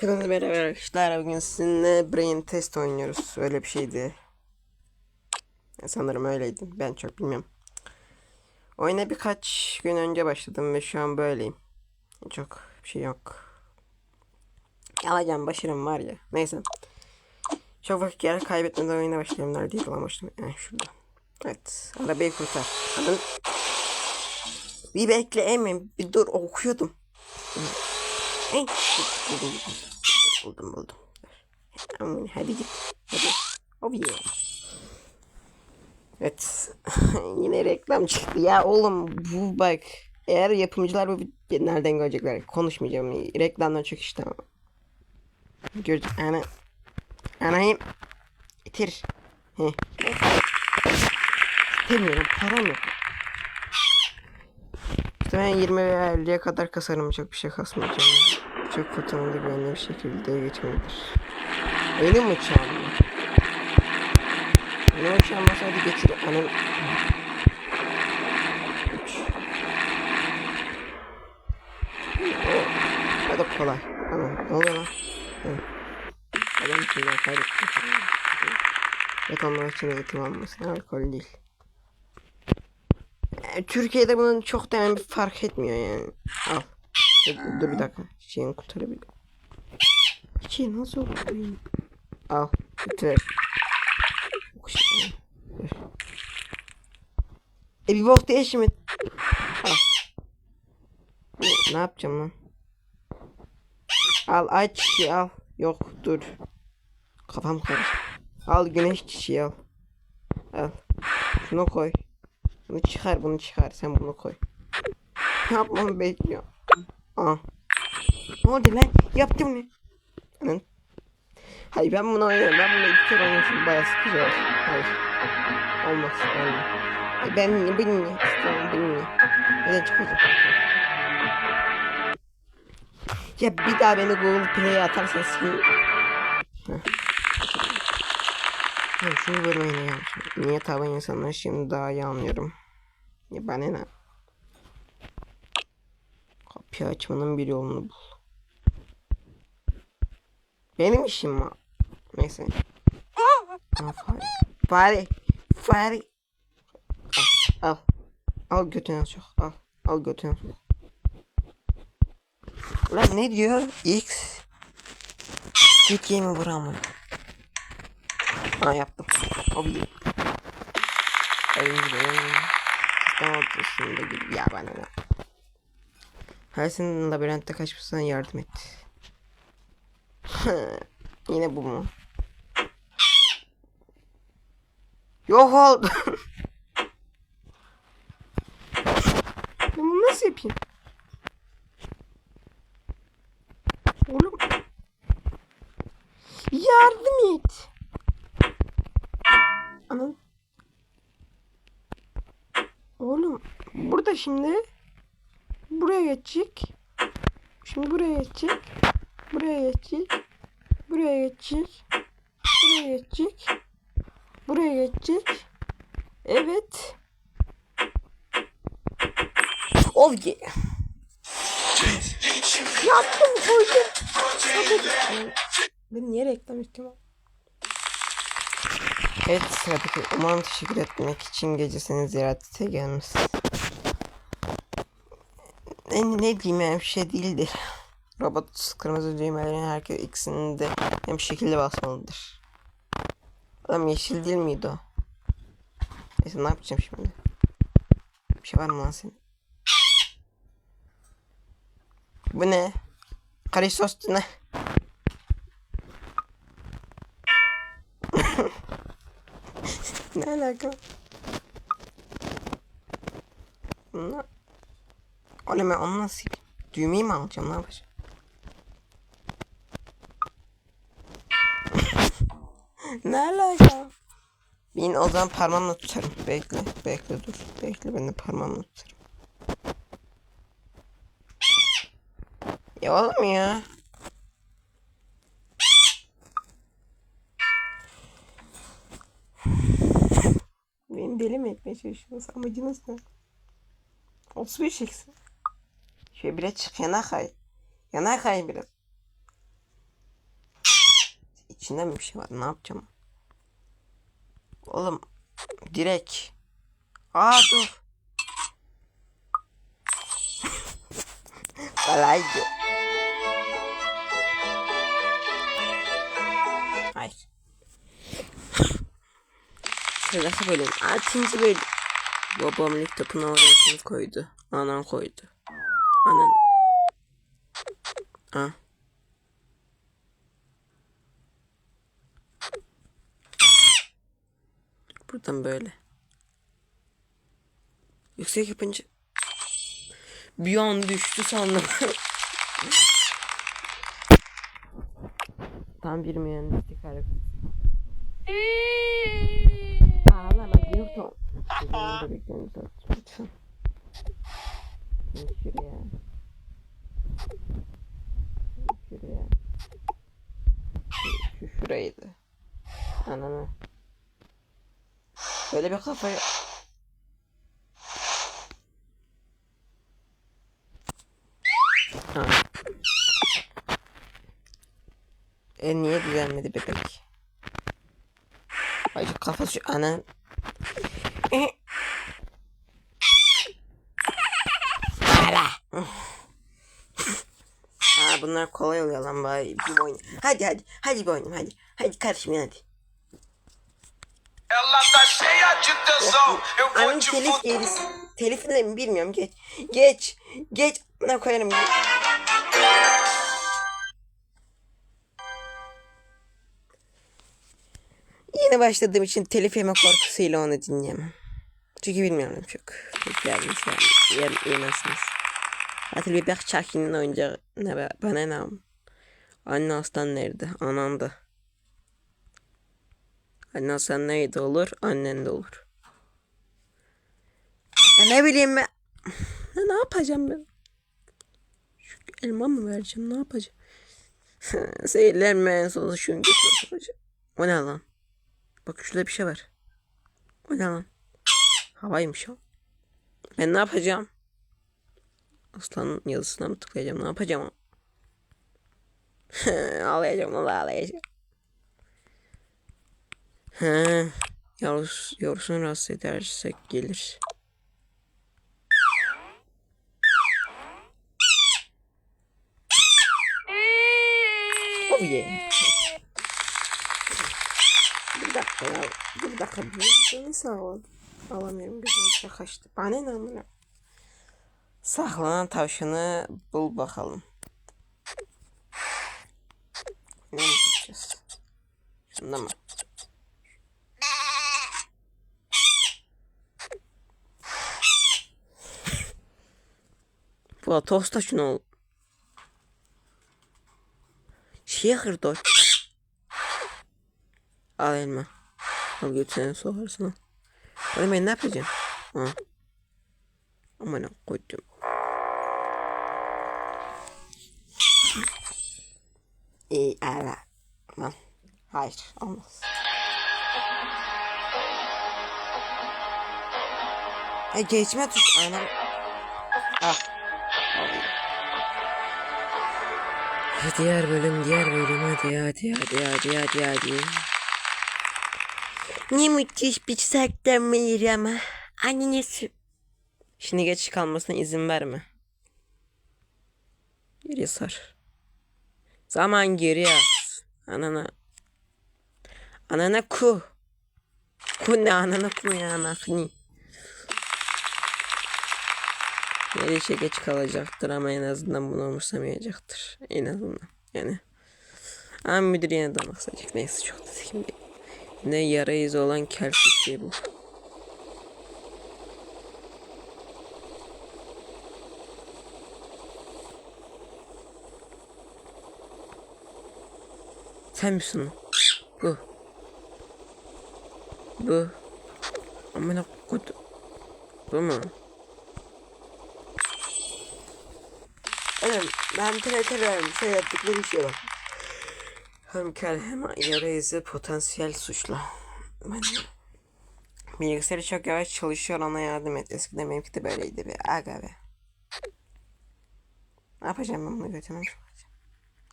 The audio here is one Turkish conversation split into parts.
Hepinize merhaba arkadaşlar. Bugün sizinle Brain Test oynuyoruz. Öyle bir şeydi. Sanırım öyleydi. Ben çok bilmiyorum. Oyuna birkaç gün önce başladım ve şu an böyleyim. Çok bir şey yok. Alacağım başarım var ya. Neyse. Çok vakit yer kaybetmeden oyuna başlayalım. Neredeydi lan başladım. Yani şurada. Evet. Arabayı kurtar. Anladın? Bir bekle Emin. Bir dur okuyordum. Hey, buldum, buldum, buldum. Aman, hadi git, hadi. Oh yeah. Evet, yine reklam çıktı. Ya oğlum bu bak, eğer yapımcılar bu nereden görecekler? Konuşmayacağım. Reklamdan çok işte. Görecek, ana. Anayım. Bitir. Heh. İstemiyorum, param yok. Ben 20 veya 50'ye kadar kasarım çok bir şey kasmayacağım. Çok fırtınalı güvenli bir şekilde geçmelidir. Benim uçağım mı? Benim uçağım olsaydı geçir anam. Üç. O, hadi kolay. Tamam. Ne oluyor lan? Hı. Adam içinden kaybettim. Evet onlar için eğitim. Alkol değil. Türkiye'de bunun çok da bir fark etmiyor yani. Al. Dur, dur bir dakika. Çiçeğini kurtarabilir. Çiçeği nasıl kurtarayım? Al. Bitir. E bir bok değişim et. Al. Ne, ne yapacağım lan? Al ay çiçeği al. Yok dur. Kafam karıştı. Al güneş çiçeği al. Al. Şunu koy. Bunu çıkar bunu çıkar sen bunu koy. Ne yapmamı bekliyor. Aa. Ne oldu lan? Yaptım ne? Anan. Hayır ben bunu oynarım. Ben bunu iki kere oynamışım. Bayağı sıkıcı olur. Hayır. Olmaz. Olmaz. Ben bilmiyorum. İstiyorum bilmiyorum. Neden çıkacak? Ya bir daha beni Google Play'e atarsan seni... Heh. Hayır şunu vurmayın ya. Niye taban insanlar şimdi daha iyi anlıyorum. Ya bana ne? Kapıyı açmanın bir yolunu bul. Benim işim mi? Neyse. Aa, fare. Fare. Fare. Al. Al. Al götüne sok. Al. Al götüne. Lan ne diyor? X. Türkiye mi buramı? Ha yaptım. Evimiz benim. Sistem ortasında gibi. Ya bana ne? Her senin labirentte kaçmasına yardım et. Yine bu mu? Yok oldu. bunu nasıl yapayım? Oğlum. Yardım et. Anam. Oğlum şimdi buraya geçecek. Şimdi buraya geçecek. Buraya geçecek. Buraya geçecek. Buraya geçecek. Buraya geçecek. Evet. Of ye. Yaptım koydum. Ben niye reklam istiyorum? Evet sıradaki umarım teşekkür etmek için gecesini ziyarete gelmişsin. Ne, ne bileyim yani bir şey değildir. Robot kırmızı düğmelerin herkes ikisini de hem şekilde basmalıdır. Adam yeşil değil miydi o? Neyse ne yapacağım şimdi? Bir şey var mı lan senin? Bu ne? Karisos ne? ne alaka? Ne? Oğlum ben onu nasıl Düğmeyi mi alacağım ne yapacağım? ne alaka? Ben o zaman parmağımla tutarım. Bekle, bekle dur. Bekle ben de parmağımla tutarım. Ya oğlum ya. Beni deli mi etmeye çalışıyorsunuz? Amacınız ne? 35 eksin. Şöyle biraz çık yana kay. Yana kay biraz. içinde mi bir şey var? Ne yapacağım? Oğlum direkt. Aa dur. Kolaydı. Hayır. Şurası bölüm. Altıncı bölüm. Babam laptopunu oraya koydu? Anam koydu. Anan. Ha. Buradan böyle. Yüksek yapınca bir an düştü sandım. Tam bir mühendislik hareketi. Ağlama bebeklerimizi at lütfen. Şuraya. Şuraya. Şu, şu şuraydı. Ananı. Böyle bir kafayı... Ha. E niye düzelmedi bebek? Ay kafası ana. E. Ala. Aa bunlar kolay oluyor lan bari bir oyun. Hadi hadi hadi bir oynayayım hadi. Hadi kardeşim hadi. Eu vou Annem te telif yeriz. Telifini de mi bilmiyorum geç. Geç. Geç. Ne koyarım. Yeni başladığım için telif yeme korkusuyla onu dinleyemem. Çünkü bilmiyorum çok. Yer, yemezsiniz. Atil bebek çakinin oyuncağı. Ne be, bana ne am. Anne aslan nerede? Anan da. Anne aslan neydi olur? Annen de olur. Ya ne bileyim ben. Ya ne yapacağım ben? Şu elma mı vereceğim? Ne yapacağım? Seyirlenme en sonu şu yapacağım. O ne lan? Bak şurada bir şey var. O ne lan? Havaymış o. Ben ne yapacağım? Aslanın yazısına mı tıklayacağım? Ne yapacağım? ağlayacağım valla ağlayacağım. He, yavrus, yavrusunu rahatsız edersek gelir. Oh yeah. Bir dakika ya. Bir dakika. Gözünü sağlam. Alamıyorum. Gözüm içine kaçtı. Bana ne amına? Saklanan tavşanı bul bakalım. Ne yapacağız? Şunda mı? Bu tosta şunu ol. Şehir doç. Al elma. Al götüne sokarsın. Oğlum ben ne yapacağım? Ha. Aman koydum. İyi evet. Lan. Hayır olmaz. E geçme tuş anam. Ah. Diğer bölüm, diğer bölüm hadi hadi hadi hadi hadi hadi. Ne müthiş bir saklanmayır ama. Annesi. Şimdi geç kalmasına izin verme. Geriye sar. Zaman geriye. Anana. Anana ku. Ku ne anana ku ya anakni. Gelişe geç kalacaktır ama en azından bunu umursamayacaktır. En azından yani. Ama müdür yine damak sayacak. Neyse çok da şimdi. Ne yara izi olan kel şey bu. Sen misin o? Bu. Bu. Amına kodu. Bu mu? Evet, ben TRT'lerim şey yaptıkları işe bak. Hem kel hem yara izi potansiyel suçlu. Ben bilgisayarı çok yavaş çalışıyor ona yardım et. Eskiden benimki de böyleydi be. Aga be. Ne yapacağım ben bunu sokacağım?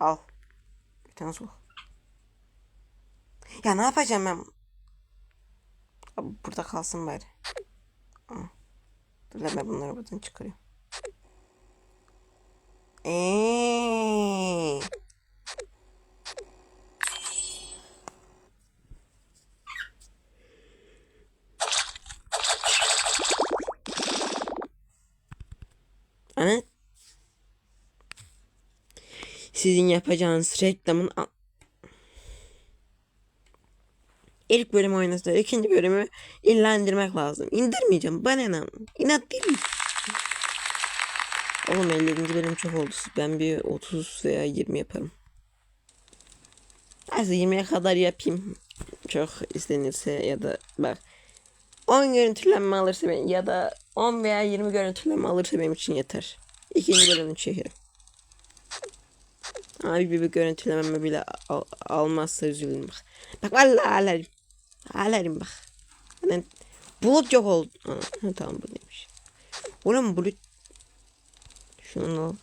Al. Sok. Ya ne yapacağım ben? Burada kalsın bari. Dur ben bunları buradan çıkarıyorum. Eee. Sizin yapacağınız reklamın İlk bölüm oynadılar. ikinci bölümü illa indirmek lazım. İndirmeyeceğim. Bana ne? İnat değil mi? Oğlum 50. bölüm çok oldu. Ben bir 30 veya 20 yaparım. Neyse 20'ye kadar yapayım. Çok istenirse ya da bak 10 görüntülenme alırsa benim ya da 10 veya 20 görüntülenme alırsa benim için yeter. İkinci bölümünü çekerim. Abi bir, bir görüntülememe bile al- almazsa üzülürüm bak. Bak vallahi ağlarım. Ağlarım bak. Hani bulut yok oldu. Ha, tamam bu neymiş. Oğlum bulut. Şunu al.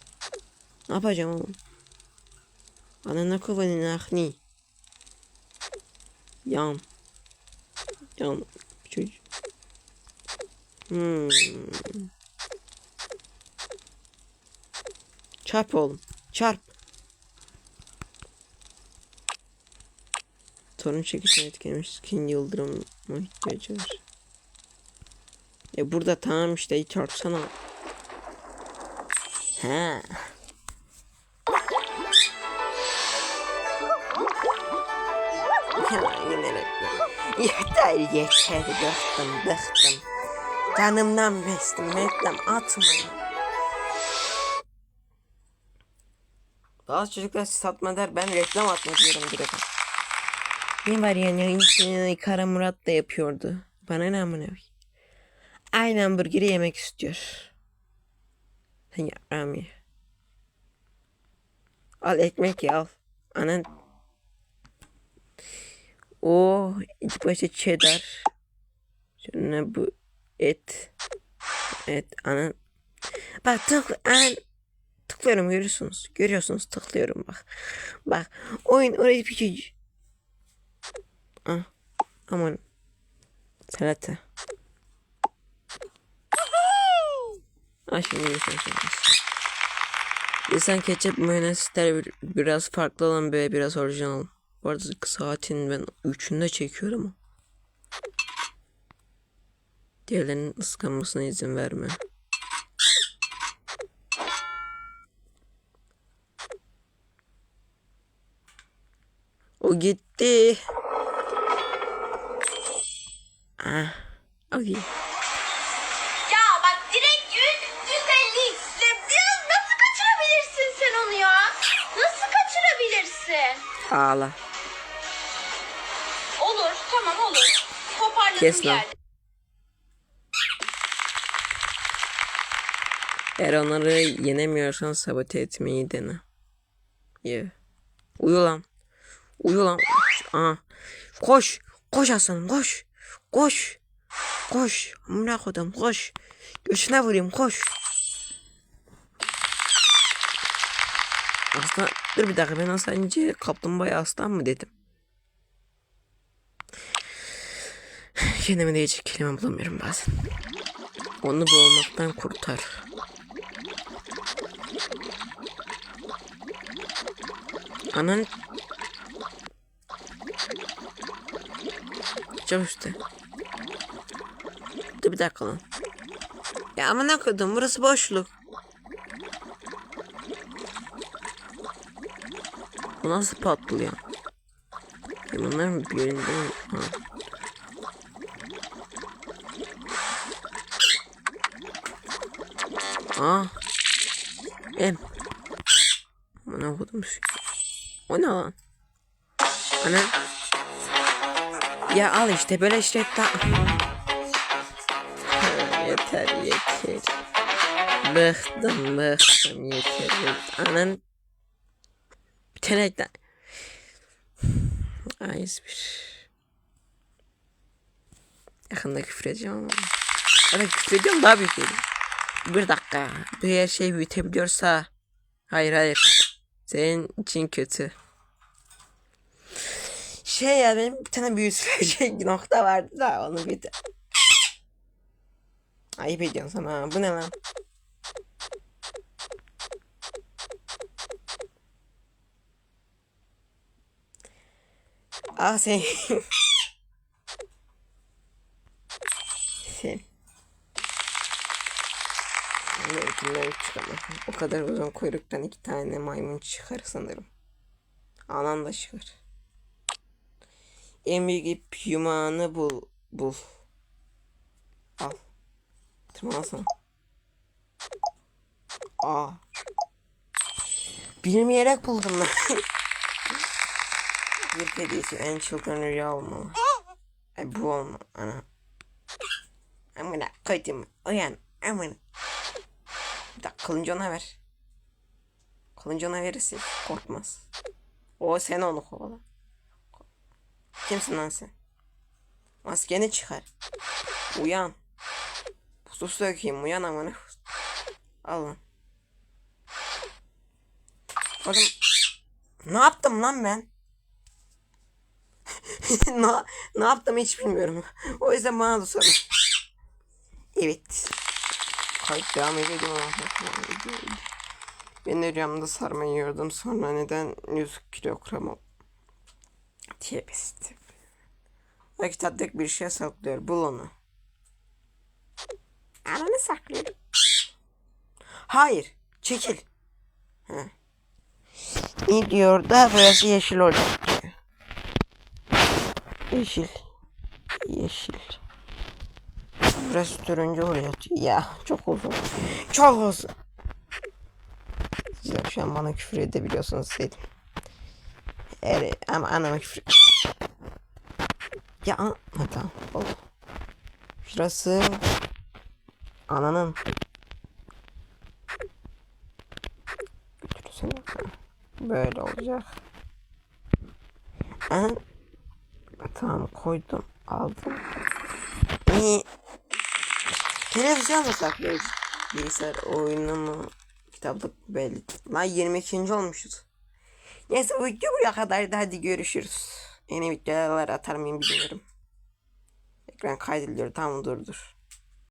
Ne yapacağım oğlum? Anana kovanın ahni. Yan. Yan. Çocuk. Hmm. Çarp oğlum. Çarp. Torun çekişini etkilemiş. Skin yıldırım ihtiyacı var. E burada tamam işte çarpsana. He. Yeter yeter bıktım bıktım. Canımdan bestim reklam atmayın. Bazı çocuklar satma der ben reklam atma diyorum direkt. Ne var yani insanı Kara Murat da yapıyordu. Bana ne amına. Aynı hamburgeri yemek istiyor. Sen yaprağım ye. Al ekmek ye al. Anan. O ilk başta cheddar. Sonra bu et. Et anan. Bak tık anan. Tıklıyorum görüyorsunuz. Görüyorsunuz tıklıyorum bak. Bak oyun bir şey. Ah, aman. Salata. Ah şimdi insan söylemez. İnsan ketçap mayonez ister bir- biraz farklı olan böyle biraz orijinal. Bu arada saatin ben üçünde çekiyorum. Diğerlerinin ıskanmasına izin verme. O gitti. Ah, okey. Ya bak direkt 100, 150 işte. Ya nasıl kaçırabilirsin sen onu ya? Nasıl kaçırabilirsin? Ağla. Olur tamam olur. Toparladım Kes lan. geldim. Eğer onları yenemiyorsan sabote etmeyi dene. Ye. Uyu lan. Uyu lan. Aa. Koş. Koş aslanım koş. Koş. Koş. Amına kodum koş. Göğsüne vurayım koş. Aslan dur bir dakika ben az önce kaplumbağaya aslan mı dedim. Kendime diyecek kelime bulamıyorum bazen. Onu boğulmaktan kurtar. Anan Cam üstte. Dur bir dakika lan. Ya amına koydum burası boşluk. Bu nasıl patlıyor? Ya bunlar mı bir yerinde mi? Ha. Aa. Em. Amına koydum şu. O ne lan? Ana. Ya al işte böyle işte ta... yeter yeter. Bıktım bıktım yeter yeter. Anan. Bir tane ekle. Ay bir. Yakında küfür edeceğim ama. Da küfür ediyorum daha büyük geliyor. Bir dakika. Bu her şey büyütebiliyorsa. Hayır hayır. Senin için kötü. Şey ya benim bir tane büyütülecek nokta vardı da onu bir. Ayıp ediyorsun ha. Bu ne lan? Ah sen. sen. Benimkinden çıkamam. O kadar uzun kuyruktan iki tane maymun çıkar sanırım. Anan da çıkar. En büyük ip yumağını bul. Bul. Al. Tırmanasana. Aa. Bilmeyerek buldum ben. Bir kedisi en çılgın rüya olmalı. Ay bu olmalı. Ana. Amına koydum. Uyan. Amına. Bir dakika kılıncı ona ver. Kılıncı ona verirsin. Korkmaz. O sen onu kovala. Kimsin lan sen? Maskeni çıkar. Uyan. Sus dökeyim uyan amına. Al lan. Oğlum. Ne yaptım lan ben? ne, ne yaptım hiç bilmiyorum. O yüzden bana da sorun. Evet. Kayıt devam ediyor. Ben rüyamda sarma yiyordum. Sonra neden 100 kilogram Tiyebist. Belki tatlık bir şey saklıyor. Bul onu. Ananı saklıyorum. Hayır. Çekil. Ha. Ne diyor da burası yeşil olacak. Yeşil. Yeşil. Burası turuncu oluyor. Ya çok uzun. Çok uzun. Siz de şu an bana küfür edebiliyorsunuz dedim. Evet ama anama küfür. Ya ha, tamam oldu. Şurası ananın. Böyle olacak. Aha. Tamam koydum aldım. İyi. Televizyon mu saklıyoruz? Bilgisayar oyunu mu? Kitaplık belli. Lan 22. olmuşuz. Neyse bu video buraya kadardı. Hadi görüşürüz. Yeni videolar atar mıyım bilmiyorum. Ekran kaydediliyor. Tamam dur dur.